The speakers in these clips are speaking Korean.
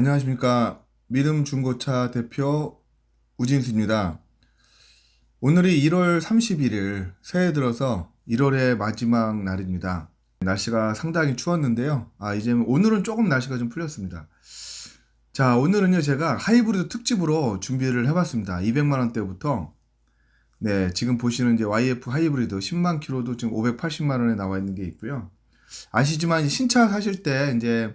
안녕하십니까. 믿음 중고차 대표 우진수입니다. 오늘이 1월 31일, 새해 들어서 1월의 마지막 날입니다. 날씨가 상당히 추웠는데요. 아, 이제 오늘은 조금 날씨가 좀 풀렸습니다. 자, 오늘은요, 제가 하이브리드 특집으로 준비를 해봤습니다. 200만원대부터, 네, 지금 보시는 이제 YF 하이브리드 10만 킬로도 지금 580만원에 나와 있는 게 있고요. 아시지만 신차 사실 때 이제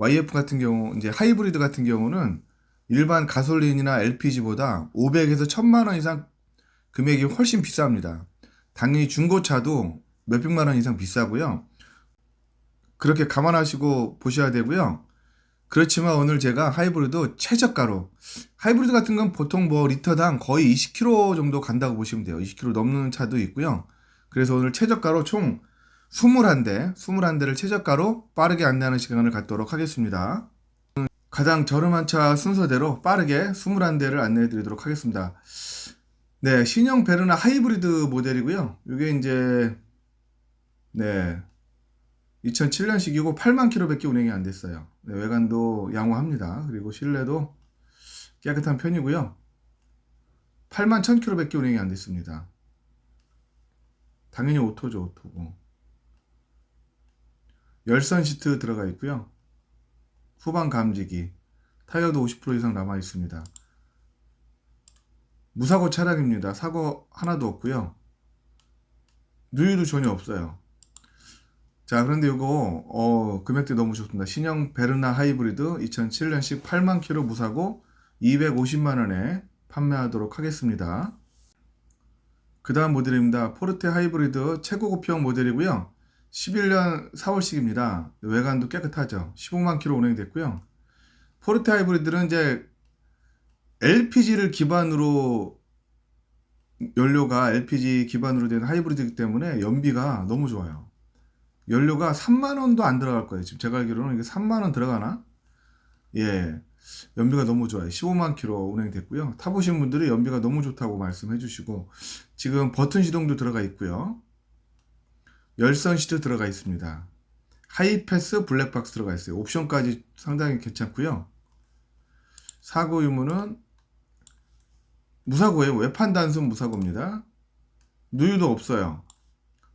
YF 같은 경우 이제 하이브리드 같은 경우는 일반 가솔린이나 LPG보다 500에서 1000만 원 이상 금액이 훨씬 비쌉니다. 당연히 중고차도 몇백만 원 이상 비싸고요. 그렇게 감안하시고 보셔야 되고요. 그렇지만 오늘 제가 하이브리드 최저가로 하이브리드 같은 건 보통 뭐 리터당 거의 20km 정도 간다고 보시면 돼요. 20km 넘는 차도 있고요. 그래서 오늘 최저가로 총 21대, 21대를 최저가로 빠르게 안내하는 시간을 갖도록 하겠습니다. 가장 저렴한 차 순서대로 빠르게 21대를 안내해 드리도록 하겠습니다. 네, 신형 베르나 하이브리드 모델이고요. 이게 이제 네. 2007년식이고 8만 킬로밖에 운행이 안 됐어요. 네, 외관도 양호합니다. 그리고 실내도 깨끗한 편이고요. 8만 1000 킬로밖에 운행이 안 됐습니다. 당연히 오토죠, 오토고. 열선 시트 들어가 있고요. 후방 감지기, 타이어도 50% 이상 남아 있습니다. 무사고 차량입니다. 사고 하나도 없고요. 누유도 전혀 없어요. 자, 그런데 이거 어, 금액대 너무 좋습니다. 신형 베르나 하이브리드 2007년식 8만 킬로 무사고 250만 원에 판매하도록 하겠습니다. 그 다음 모델입니다. 포르테 하이브리드 최고급형 모델이고요. 11년 4월식입니다. 외관도 깨끗하죠. 15만 킬로 운행됐고요. 포르테 하이브리드는 이제 LPG를 기반으로 연료가 LPG 기반으로 된 하이브리드이기 때문에 연비가 너무 좋아요. 연료가 3만 원도 안 들어갈 거예요. 지금 제가 알기로는 이게 3만 원 들어가나? 예. 연비가 너무 좋아요. 15만 킬로 운행됐고요. 타보신 분들이 연비가 너무 좋다고 말씀해 주시고 지금 버튼 시동도 들어가 있고요. 열선 시트 들어가 있습니다. 하이패스 블랙박스 들어가 있어요. 옵션까지 상당히 괜찮고요. 사고 유무는 무사고예요. 외판 단순 무사고입니다. 누유도 없어요.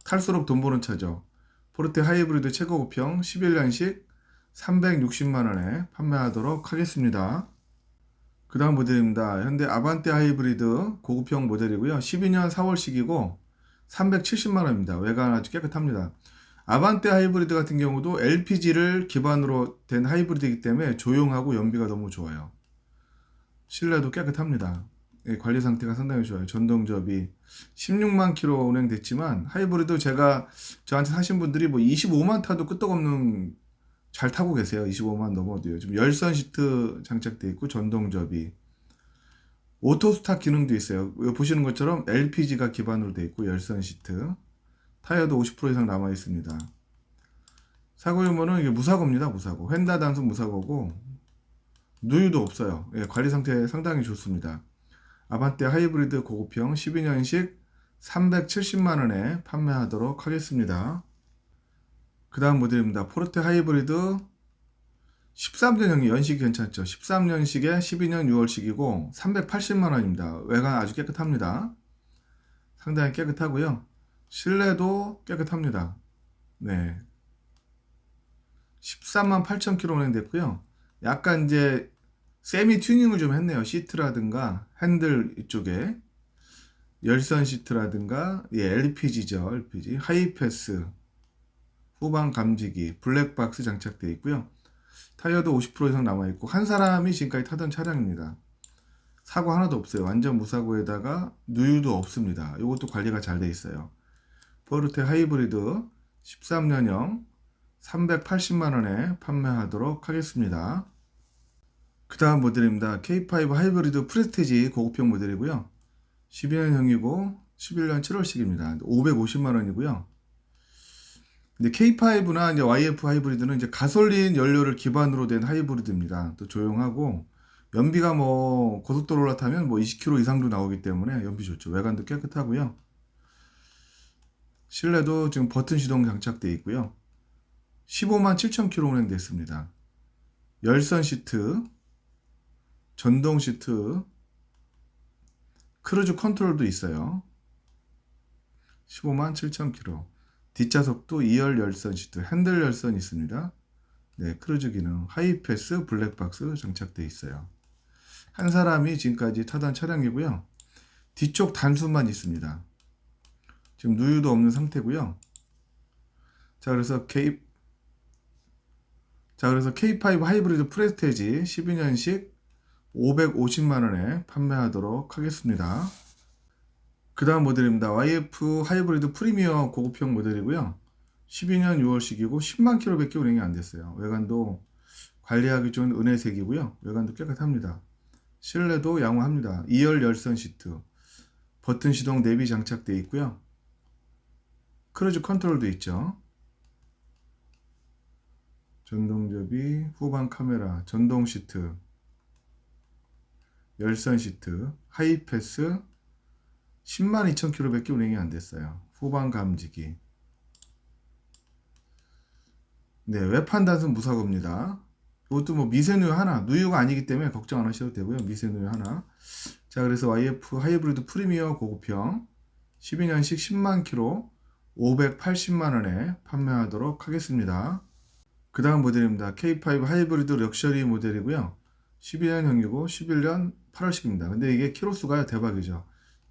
탈수록 돈 버는 차죠. 포르테 하이브리드 최고급형 11년식 360만 원에 판매하도록 하겠습니다. 그 다음 모델입니다. 현대 아반떼 하이브리드 고급형 모델이고요. 12년 4월식이고 370만 원입니다. 외관 아주 깨끗합니다. 아반떼 하이브리드 같은 경우도 LPG를 기반으로 된 하이브리드이기 때문에 조용하고 연비가 너무 좋아요. 실내도 깨끗합니다. 예, 관리 상태가 상당히 좋아요. 전동접이 16만 킬로 운행됐지만 하이브리드 제가 저한테 사신 분들이 뭐 25만 타도 끄떡없는 잘 타고 계세요. 25만 넘어도요. 지금 열선 시트 장착돼 있고 전동접이 오토 스타 기능도 있어요. 보시는 것처럼 LPG가 기반으로 돼 있고 열선 시트 타이어도 50% 이상 남아 있습니다. 사고 유무는 이게 무사고입니다. 무사고 휀다 단순 무사고고 누유도 없어요. 예, 관리 상태 상당히 좋습니다. 아반떼 하이브리드 고급형 12년식 370만 원에 판매하도록 하겠습니다. 그 다음 모델입니다. 포르테 하이브리드 13년형이 연식이 괜찮죠. 13년식에 12년 6월식이고 380만 원입니다. 외관 아주 깨끗합니다. 상당히 깨끗하고요. 실내도 깨끗합니다. 네. 13만 8천 킬로 운행됐고요. 약간 이제 세미 튜닝을 좀 했네요. 시트라든가 핸들 이쪽에 열선 시트라든가 예, LPG죠. LPG 하이패스 후방 감지기 블랙박스 장착되어 있고요. 타이어도 50% 이상 남아 있고 한 사람이 지금까지 타던 차량입니다. 사고 하나도 없어요. 완전 무사고에다가 누유도 없습니다. 이것도 관리가 잘 돼 있어요. 포르테 하이브리드 13년형 380만 원에 판매하도록 하겠습니다. 그 다음 모델입니다. K5 하이브리드 프레스티지 고급형 모델이고요. 12년형이고 11년 7월식입니다. 550만 원이고요. 근데 K5나 이제 YF 하이브리드는 이제 가솔린 연료를 기반으로 된 하이브리드입니다. 또 조용하고 연비가 뭐 고속도로 올라타면 뭐 20km 이상도 나오기 때문에 연비 좋죠. 외관도 깨끗하고요. 실내도 지금 버튼 시동 장착되어 있고요. 15만 7천 킬로 운행됐습니다. 열선 시트, 전동 시트, 크루즈 컨트롤도 있어요. 15만 7천 킬로. 뒷좌석도 2열 열선 시트, 핸들 열선 있습니다. 네, 크루즈 기능, 하이패스, 블랙박스 장착되어 있어요. 한 사람이 지금까지 타던 차량이고요. 뒤쪽 단수만 있습니다. 지금 누유도 없는 상태고요. 자, 그래서 K 자, 그래서 K5 하이브리드 프레스테지 12년식 550만 원에 판매하도록 하겠습니다. 그 다음 모델입니다. YF 하이브리드 프리미어 고급형 모델이고요. 12년 6월식이고 10만 킬로밖에 운행이 안 됐어요. 외관도 관리하기 좋은 은혜색이고요. 외관도 깨끗합니다. 실내도 양호합니다. 2열 열선 시트, 버튼 시동 내비 장착되어 있고요. 크루즈 컨트롤도 있죠. 전동접이, 후방 카메라, 전동 시트, 열선 시트, 하이패스, 10만 2천 킬로밖에 운행이 안 됐어요. 후방 감지기. 네, 외판 단순 무사고입니다. 이것도 뭐 미세누유 하나, 누유가 아니기 때문에 걱정 안 하셔도 되고요. 미세누유 하나. 자, 그래서 YF 하이브리드 프리미어 고급형 12년식 10만 킬로 580만 원에 판매하도록 하겠습니다. 그 다음 모델입니다. K5 하이브리드 럭셔리 모델이고요. 12년 형이고 11년 8월식입니다. 근데 이게 키로수가 대박이죠.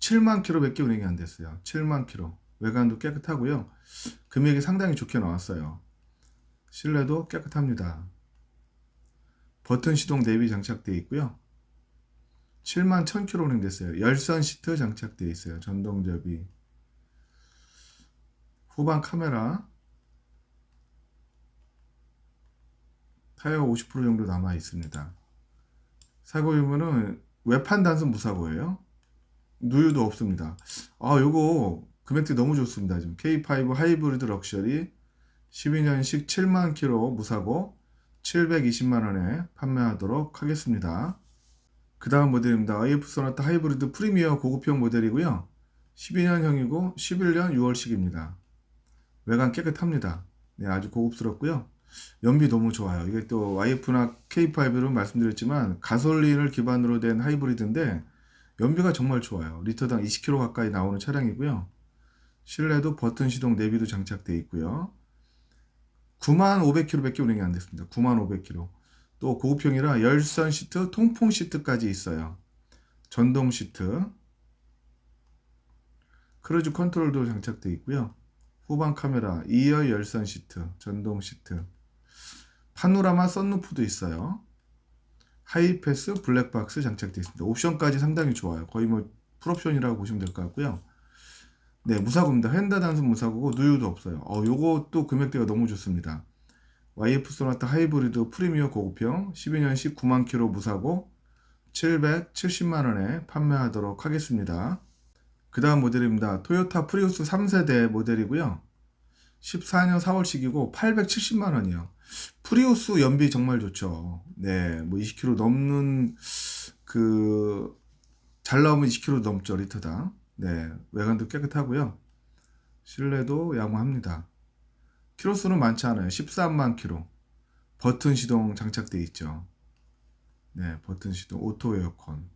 7만 킬로밖에 운행이 안 됐어요. 7만 킬로. 외관도 깨끗하고요. 금액이 상당히 좋게 나왔어요. 실내도 깨끗합니다. 버튼 시동 내비 장착되어 있고요. 7만 1000km 운행됐어요. 열선 시트 장착되어 있어요. 전동 접이. 후방 카메라. 타이어가 50% 정도 남아 있습니다. 사고 유무는 외판 단순 무사고예요. 누유도 없습니다. 아, 요거 금액대 너무 좋습니다. 지금 K5 하이브리드 럭셔리 12년식 7만 킬로 무사고 720만 원에 판매하도록 하겠습니다. 그 다음 모델입니다. IF 소나타 하이브리드 프리미어 고급형 모델이고요. 12년형이고 11년 6월식입니다. 외관 깨끗합니다. 네, 아주 고급스럽고요. 연비 너무 좋아요. 이게 또 YF나 K5로 말씀드렸지만 가솔린을 기반으로 된 하이브리드인데 연비가 정말 좋아요. 리터당 20km 가까이 나오는 차량이고요. 실내도 버튼 시동 내비도 장착되어 있고요. 9만 500km밖에 운행이 안 됐습니다. 9만 500km. 또 고급형이라 열선 시트, 통풍 시트까지 있어요. 전동 시트. 크루즈 컨트롤도 장착되어 있고요. 후방 카메라, 2열 열선 시트, 전동 시트. 파노라마 썬루프도 있어요. 하이패스 블랙박스 장착되어 있습니다. 옵션까지 상당히 좋아요. 거의 뭐 풀옵션이라고 보시면 될 것 같고요. 네, 무사고입니다. 헨다 단순 무사고고 누유도 없어요. 어, 요것도 금액대가 너무 좋습니다. YF 소나타 하이브리드 프리미어 고급형 12년식 9만 킬로 무사고 770만 원에 판매하도록 하겠습니다. 그 다음 모델입니다. 토요타 프리우스 3세대 모델이고요. 14년 4월식이고 870만 원이요. 프리우스 연비 정말 좋죠. 네, 뭐 20km 넘는 그 잘 나오면 20km 넘죠 리터당. 네, 외관도 깨끗하고요. 실내도 양호합니다. 키로수는 많지 않아요. 13만 킬로. 버튼 시동 장착되어 있죠. 네, 버튼 시동 오토 에어컨.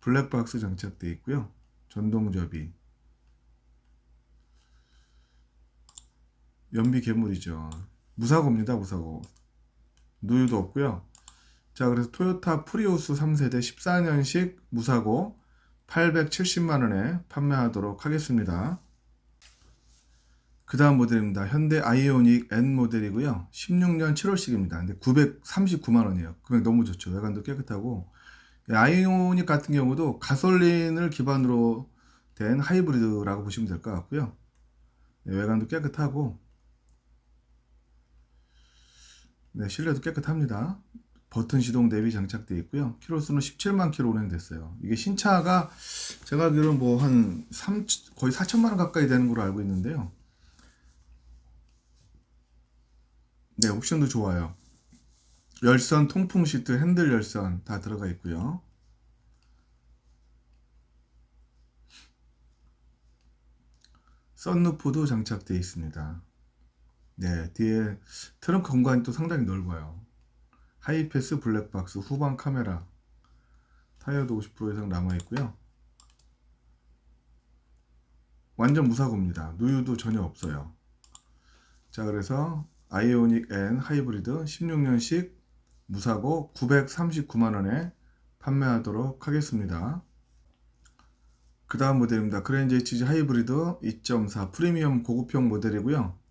블랙박스 장착되어 있고요. 전동 접이. 연비 괴물이죠. 무사고입니다, 무사고. 누유도 없고요. 자, 그래서 토요타 프리우스 3세대 14년식 무사고 870만 원에 판매하도록 하겠습니다. 그 다음 모델입니다. 현대 아이오닉 N 모델이고요. 16년 7월식입니다. 근데 939만 원이에요. 금액 너무 좋죠. 외관도 깨끗하고. 아이오닉 같은 경우도 가솔린을 기반으로 된 하이브리드라고 보시면 될 것 같고요. 네, 외관도 깨끗하고 네, 실내도 깨끗합니다. 버튼 시동 내비 장착되어 있고요. 키로수는 17만 킬로 운행됐어요. 이게 신차가 제가 알기로는 뭐 한 3, 거의 4천만 원 가까이 되는 걸로 알고 있는데요. 네, 옵션도 좋아요. 열선, 통풍 시트, 핸들 열선 다 들어가 있고요. 썬루프도 장착되어 있습니다. 네, 뒤에 트렁크 공간이 또 상당히 넓어요. 하이패스 블랙박스 후방 카메라 타이어도 50% 이상 남아 있고요. 완전 무사고입니다. 누유도 전혀 없어요. 자, 그래서 아이오닉 N 하이브리드 16년식 무사고 939만 원에 판매하도록 하겠습니다. 그 다음 모델입니다. 그랜저 HG 하이브리드 2.4 프리미엄 고급형 모델이고요.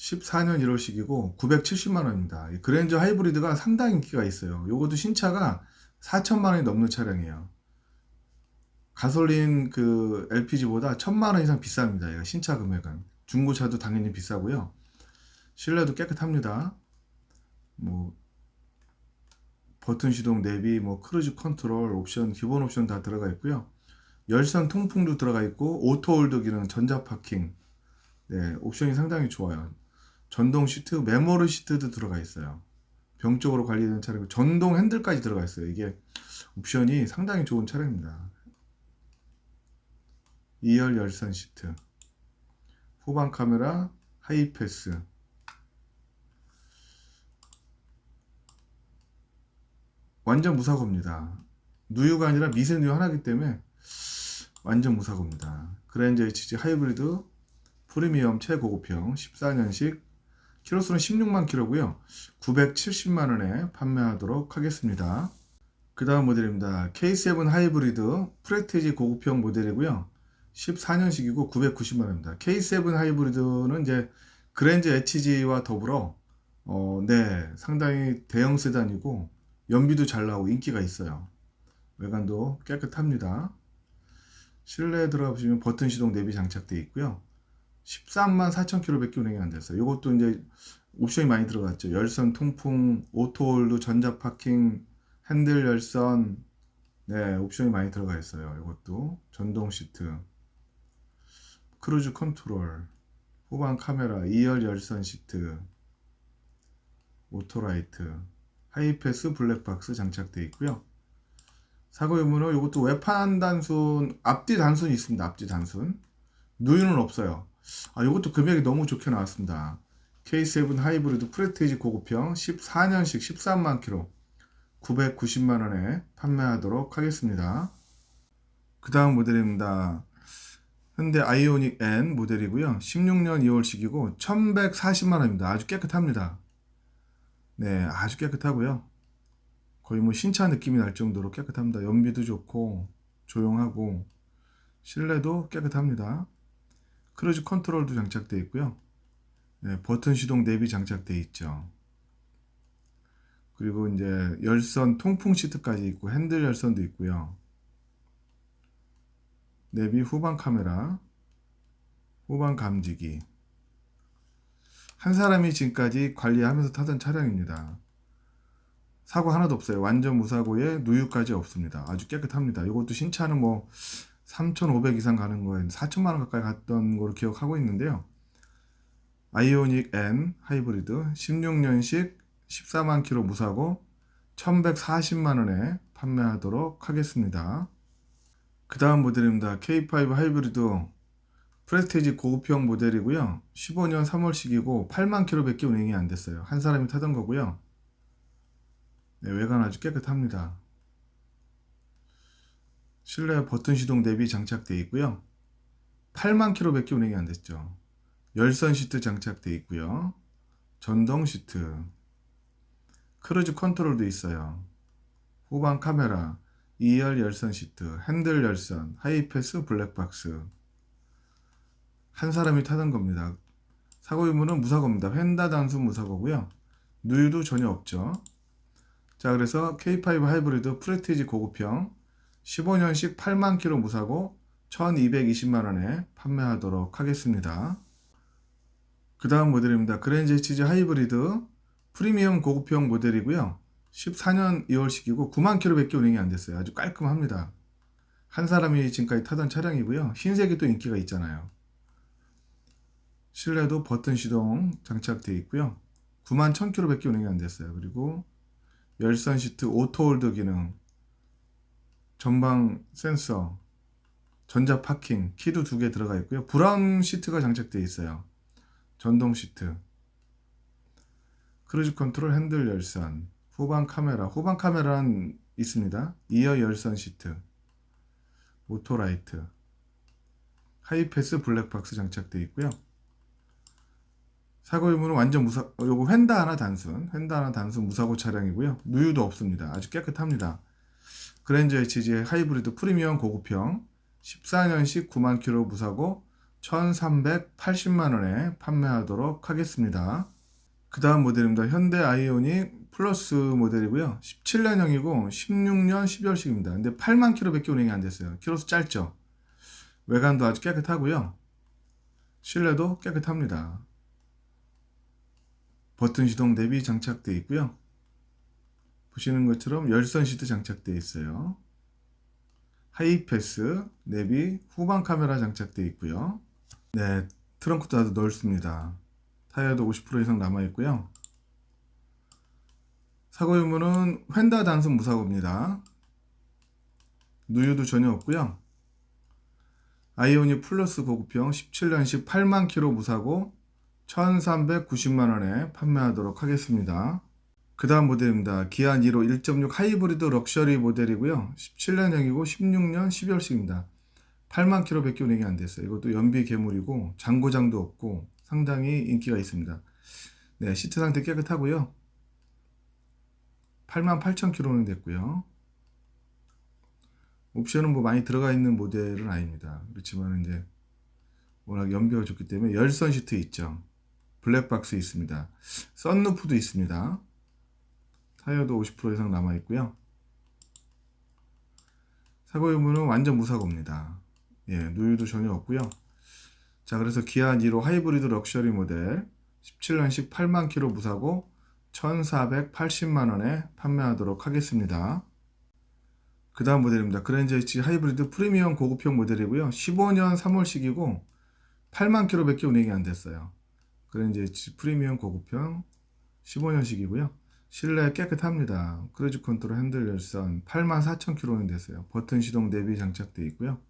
14년 1월식이고 970만 원입니다. 이 그랜저 하이브리드가 상당히 인기가 있어요. 요것도 신차가 4천만 원이 넘는 차량이에요. 가솔린 그 LPG보다 1000만 원 이상 비쌉니다. 신차 금액은. 중고차도 당연히 비싸고요. 실내도 깨끗합니다. 뭐 버튼 시동 내비, 뭐 크루즈 컨트롤 옵션 기본 옵션 다 들어가 있고요. 열선 통풍도 들어가 있고 오토 홀드 기능, 전자 파킹. 네, 옵션이 상당히 좋아요. 전동 시트, 메모리 시트도 들어가 있어요. 병적으로 관리되는 차량이고 전동 핸들까지 들어가 있어요. 이게 옵션이 상당히 좋은 차량입니다. 2열 열선 시트, 후방 카메라, 하이패스, 완전 무사고입니다. 누유가 아니라 미세 누유 하나이기 때문에 완전 무사고입니다. 그랜저 HG 하이브리드 프리미엄 최고급형 14년식 키로수는 16만 킬로고요. 970만 원에 판매하도록 하겠습니다. 그 다음 모델입니다. K7 하이브리드 프레티지 고급형 모델이고요. 14년식이고 990만 원입니다. K7 하이브리드는 이제 그랜저 HG와 더불어 어, 네, 상당히 대형 세단이고 연비도 잘 나오고 인기가 있어요. 외관도 깨끗합니다. 실내에 들어가 보시면 버튼 시동 내비 장착되어 있고요. 13만 4천 킬로밖에 운행이 안 됐어요. 이것도 이제 옵션이 많이 들어갔죠. 열선 통풍, 오토홀드, 전자 파킹, 핸들 열선, 네, 옵션이 많이 들어가 있어요. 이것도 전동 시트, 크루즈 컨트롤, 후방 카메라, 2열 열선 시트, 오토라이트, 하이패스 블랙박스 장착되어 있고요. 사고 유무는 이것도 외판 단순, 앞뒤 단순이 있습니다. 앞뒤 단순. 누유는 없어요. 아, 이것도 금액이 너무 좋게 나왔습니다. K7 하이브리드 프레티지 고급형 14년식 13만 킬로 990만 원에 판매하도록 하겠습니다. 그 다음 모델입니다. 현대 아이오닉 N 모델이고요. 16년 2월식이고 1140만 원입니다. 아주 깨끗합니다. 네, 아주 깨끗하고요. 거의 뭐 신차 느낌이 날 정도로 깨끗합니다. 연비도 좋고 조용하고 실내도 깨끗합니다. 크루즈 컨트롤도 장착되어 있고요. 네, 버튼 시동 내비 장착되어 있죠. 그리고 이제 열선 통풍 시트까지 있고 핸들 열선도 있고요. 내비 후방 카메라, 후방 감지기. 한 사람이 지금까지 관리하면서 타던 차량입니다. 사고 하나도 없어요. 완전 무사고에 누유까지 없습니다. 아주 깨끗합니다. 이것도 신차는 뭐 3,500 이상 가는 거에 4천만 원 가까이 갔던 걸로 기억하고 있는데요. 아이오닉 N 하이브리드 16년식 14만 킬로 무사고 1,140만 원에 판매하도록 하겠습니다. 그 다음 모델입니다. K5 하이브리드 프레스티지 고급형 모델이고요. 15년 3월식이고 8만 킬로밖에 운행이 안 됐어요. 한 사람이 타던 거고요. 네, 외관 아주 깨끗합니다. 실내 버튼 시동 대비 장착되어 있고요. 8만 킬로밖에 운행이 안 됐죠. 열선 시트 장착되어 있고요. 전동 시트, 크루즈 컨트롤도 있어요. 후방 카메라, 2열 열선 시트, 핸들 열선, 하이패스 블랙박스. 한 사람이 타던 겁니다. 사고 유무는 무사고입니다. 휀다 단수 무사고고요. 누유도 전혀 없죠. 자, 그래서 K5 하이브리드 프레티지 고급형 15년식 8만 킬로 무사고 1220만 원에 판매하도록 하겠습니다. 그 다음 모델입니다. 그랜저 HG 하이브리드 프리미엄 고급형 모델이고요. 14년 2월식이고 9만 킬로밖에 운행이 안 됐어요. 아주 깔끔합니다. 한 사람이 지금까지 타던 차량이고요. 흰색이 또 인기가 있잖아요. 실내도 버튼 시동 장착되어 있고요. 9만 1000킬로밖에 운행이 안 됐어요. 그리고 열선 시트 오토 홀드 기능, 전방 센서, 전자 파킹, 키도 두 개 들어가 있고요. 브라운 시트가 장착되어 있어요. 전동 시트, 크루즈 컨트롤 핸들 열선, 후방 카메라, 후방 카메라는 있습니다. 이어 열선 시트, 오토라이트, 하이패스 블랙박스 장착되어 있고요. 사고 유무는 완전 무사, 어, 요거 휀다 하나 단순, 휀다 하나 단순 무사고 차량이고요. 누유도 없습니다. 아주 깨끗합니다. 그랜저 HG 하이브리드 프리미엄 고급형 14년식 9만 킬로 무사고 1,380만 원에 판매하도록 하겠습니다. 그 다음 모델입니다. 현대 아이오닉 플러스 모델이고요. 17년형이고 16년 12월식입니다. 근데 8만 킬로밖에 운행이 안 됐어요. 키로수 짧죠. 외관도 아주 깨끗하고요. 실내도 깨끗합니다. 버튼 시동 대비 장착되어 있고요. 보시는 것처럼 열선 시트 장착되어 있어요. 하이패스, 내비, 후방 카메라 장착되어 있고요. 네, 트렁크도 아주 넓습니다. 타이어도 50% 이상 남아 있고요. 사고 유무는 휀다 단순 무사고입니다. 누유도 전혀 없고요. 아이오닉 플러스 고급형 17년식 8만 킬로 무사고 1390만 원에 판매하도록 하겠습니다. 그 다음 모델입니다. 기아 니로 1.6 하이브리드 럭셔리 모델이고요. 17년형이고 16년 12월식입니다. 8만 킬로밖에 운행이 안 됐어요. 이것도 연비 개물이고 장고장도 없고 상당히 인기가 있습니다. 네, 시트 상태 깨끗하고요. 8만 8천 킬로는 됐고요. 옵션은 뭐 많이 들어가 있는 모델은 아닙니다. 그렇지만 이제 워낙 연비가 좋기 때문에 열선 시트 있죠. 블랙박스 있습니다. 썬루프도 있습니다. 타이어도 50% 이상 남아 있고요. 사고 유무는 완전 무사고입니다. 예, 누유도 전혀 없고요. 자, 그래서 기아 니로 하이브리드 럭셔리 모델 17년식 8만 킬로 무사고 1,480만 원에 판매하도록 하겠습니다. 그 다음 모델입니다. 그랜저 H 하이브리드 프리미엄 고급형 모델이고요. 15년 3월식이고 8만 킬로밖에 운행이 안 됐어요. 그랜저 H 프리미엄 고급형 15년식이고요. 실내 깨끗합니다. 크루즈 컨트롤 핸들 열선 84,000km는 됐어요. 버튼 시동 내비 장착되어 있고요.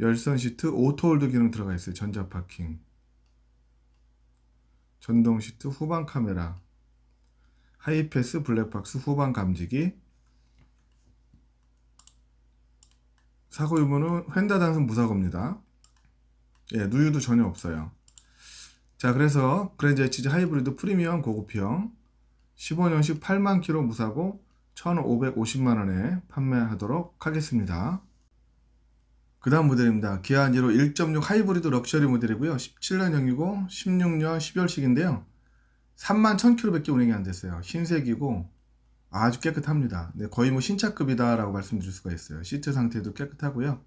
열선 시트 오토홀드 기능 들어가 있어요. 전자 파킹. 전동 시트 후방 카메라. 하이패스 블랙박스 후방 감지기. 사고 유무는 휀다 단순 무사고입니다. 예, 누유도 전혀 없어요. 자, 그래서 그랜저 HG 하이브리드 프리미엄 고급형 15년식 8만 킬로 무사고 1,550만 원에 판매하도록 하겠습니다. 그 다음 모델입니다. 기아 니로 1.6 하이브리드 럭셔리 모델이고요. 17년형이고 16년 12월식인데요. 3만 1000km밖에 운행이 안 됐어요. 흰색이고 아주 깨끗합니다. 네, 거의 뭐 신차급이다라고 말씀드릴 수가 있어요. 시트 상태도 깨끗하고요.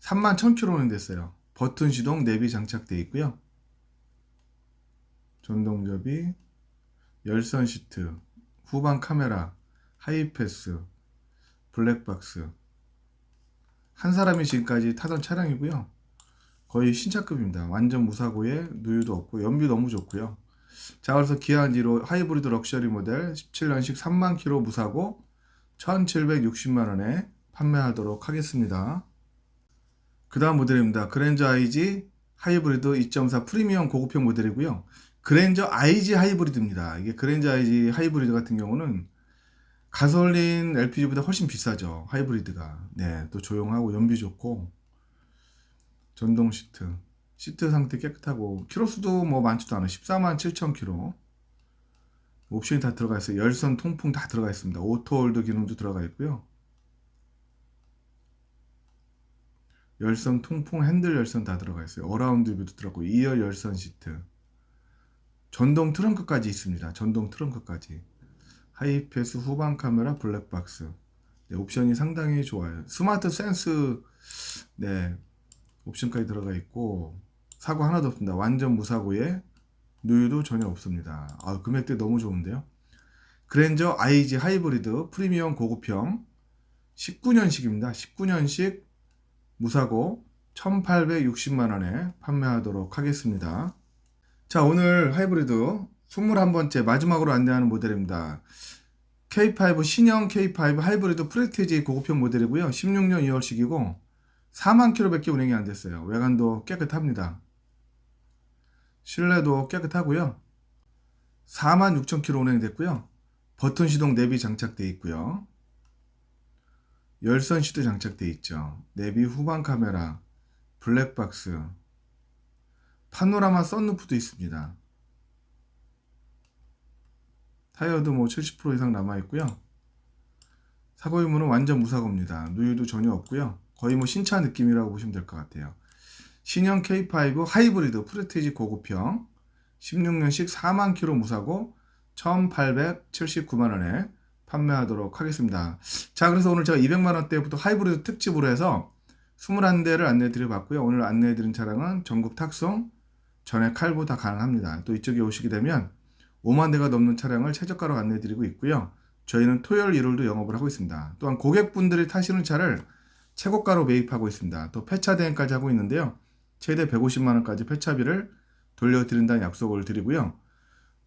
3만 1000km는 됐어요. 버튼 시동 내비 장착되어 있고요. 전동접이, 열선 시트, 후방 카메라, 하이패스, 블랙박스. 한 사람이 지금까지 타던 차량이고요. 거의 신차급입니다. 완전 무사고에 누유도 없고 연비 너무 좋고요. 자, 그래서 기아 니로 하이브리드 럭셔리 모델 17년식 3만 킬로 무사고 1,760만 원에 판매하도록 하겠습니다. 그 다음 모델입니다. 그랜저 IG 하이브리드 2.4 프리미엄 고급형 모델이고요. 그랜저 IG 하이브리드입니다. 이게 그랜저 IG 하이브리드 같은 경우는 가솔린 LPG보다 훨씬 비싸죠. 하이브리드가. 네, 또 조용하고 연비 좋고 전동 시트. 시트 상태 깨끗하고 키로수도 뭐 많지도 않아. 14만 7천 킬로. 옵션이 다 들어가 있어요. 열선 통풍 다 들어가 있습니다. 오토홀드 기능도 들어가 있고요. 열선 통풍 핸들 열선 다 들어가 있어요. 어라운드 뷰도 들어가고 2열 열선 시트. 전동 트렁크까지 있습니다. 전동 트렁크까지. 하이패스 후방 카메라 블랙박스. 네, 옵션이 상당히 좋아요. 스마트 센스 네 옵션까지 들어가 있고 사고 하나도 없습니다. 완전 무사고에 누유도 전혀 없습니다. 아, 금액대 너무 좋은데요. 그랜저 IG 하이브리드 프리미엄 고급형 19년식입니다. 19년식 무사고 1860만 원에 판매하도록 하겠습니다. 자, 오늘 하이브리드 21번째 마지막으로 안내하는 모델입니다. K5 신형 K5 하이브리드 프레티지 고급형 모델이고요. 16년 2월식이고 4만 킬로밖에 운행이 안 됐어요. 외관도 깨끗합니다. 실내도 깨끗하고요. 46,000km 운행됐고요. 버튼 시동 내비 장착되어 있고요. 열선 시트 장착되어 있죠. 내비 후방 카메라, 블랙박스, 파노라마 썬루프도 있습니다. 타이어도 뭐 70% 이상 남아 있고요. 사고 유무는 완전 무사고입니다. 누유도 전혀 없고요. 거의 뭐 신차 느낌이라고 보시면 될 것 같아요. 신형 K5 하이브리드 프레티지 고급형 16년식 4만 킬로 무사고 1,879만 원에 판매하도록 하겠습니다. 자, 그래서 오늘 제가 200만 원대부터 하이브리드 특집으로 해서 21대를 안내해 드려 봤고요. 오늘 안내해 드린 차량은 전국 탁송, 전액 할부 다 가능합니다. 또 이쪽에 오시게 되면 5만 대가 넘는 차량을 최저가로 안내해 드리고 있고요. 저희는 토요일 일요일도 영업을 하고 있습니다. 또한 고객분들이 타시는 차를 최고가로 매입하고 있습니다. 또 폐차 대행까지 하고 있는데요. 최대 150만 원까지 폐차비를 돌려드린다는 약속을 드리고요.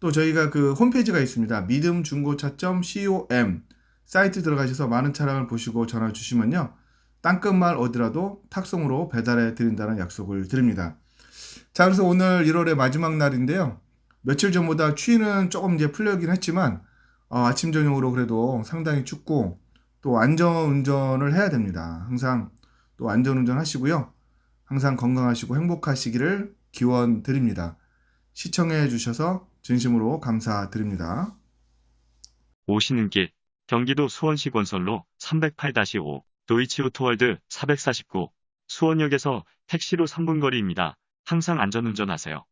또 저희가 그 홈페이지가 있습니다. 믿음중고차.com 사이트 들어가셔서 많은 차량을 보시고 전화 주시면요. 땅끝말 어디라도 탁송으로 배달해 드린다는 약속을 드립니다. 자, 그래서 오늘 1월의 마지막 날인데요. 며칠 전보다 추위는 조금 이제 풀려긴 했지만 어, 아침 저녁으로 그래도 상당히 춥고 또 안전 운전을 해야 됩니다. 항상 또 안전 운전 하시고요. 항상 건강하시고 행복하시기를 기원 드립니다. 시청해 주셔서 진심으로 감사드립니다. 오시는 길 경기도 수원시 건설로 308-5 도이치오토월드 449 수원역에서 택시로 3분 거리입니다. 항상 안전운전하세요.